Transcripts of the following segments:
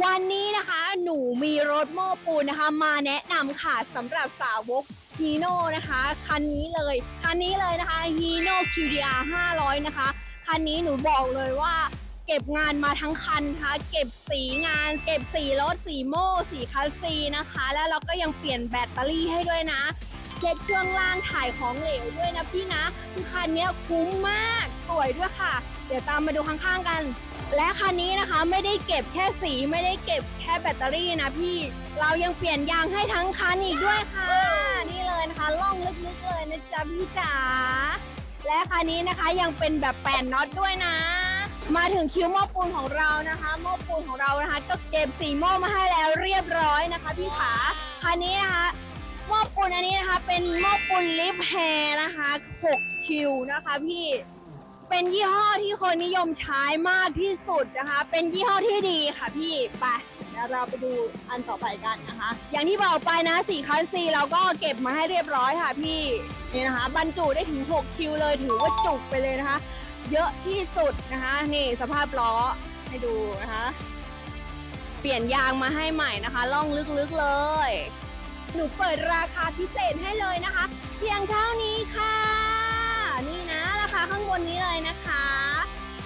วันนี้นะคะหนูมีรถโม้ปูนนะคะ มาแนะนำค่ะสำหรับสาวกฮีโน่นะคะคันนี้เลยคันนี้เลยนะคะฮีโน่ QDR 500 นะคะ คันนี้หนูบอกเลยว่าเก็บงานมาทั้งคันนะคะเก็บสีงาน เก็บสีรถสีโม่สีคัสซีนะคะ แล้วเราก็ยังเปลี่ยนแบตเตอรี่ให้ด้วยนะ เช็คช่วงล่างถ่ายของเหลวด้วยนะพี่นะคือคันนี้คุ้มมากสวยด้วยค่ะ เดี๋ยวตามมาดูข้างๆกัน และคันนี้นะคะไม่ได้เก็บแค่สีไม่ได้เก็บแค่แบตเตอรี่นะพี่ เรายังเปลี่ยนยางให้ทั้งคันอีกด้วยค่ะ นี่เลยนะคะล่องลึกๆเลยนะจ๊ะพี่จ๋าและคันนี้นะคะยังเป็นแบบแปนน็อตด้วยนะ มาถึงคิ้วหม้อปูนของเรานะคะหม้อปูนของเรานะคะ ก็เก็บสีหม้อมาให้แล้วเรียบร้อยนะคะ พี่ขาคันนี้นะคะหม้อปูนอันนี้นะคะ เป็นหม้อปูนลิฟแฮร์นะคะ6คิวนะคะพี่ เป็นยี่ห้อที่คนนิยมใช้มากที่สุดนะคะ เป็นยี่ห้อที่ดีค่ะพี่ไปเดี๋ยวเราไปดูอันต่อไปกันนะคะ อย่างที่บอกไปนะสีคัสซีเราก็เก็บมาให้เรียบร้อยค่ะพี่นี่นะคะ บรรจุได้ถึง 6 คิวเลยถือว่าจุกไปเลยนะคะ เยอะที่สุดนะคะ นี่สภาพล้อให้ดูนะคะ เปลี่ยนยางมาให้ใหม่นะคะล่องลึกๆเลย หนูเปิดราคาพิเศษให้เลยนะคะ เพียงเท่านี้ค่ะ บนนี้เลยนะคะ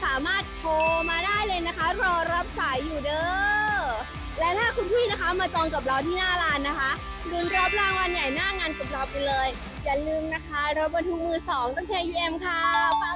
สามารถโทรมาได้เลยนะคะ รอรับสายอยู่เด้อและถ้าคุณพี่นะคะมาจองกับเราที่หน้าร้านนะคะลุ้นรับรางวัลใหญ่หน้างานกับเราไปเลย อย่าลืมนะคะรถบรรทุกมือสองต้อง KUM ค่ะฝากน้องไว้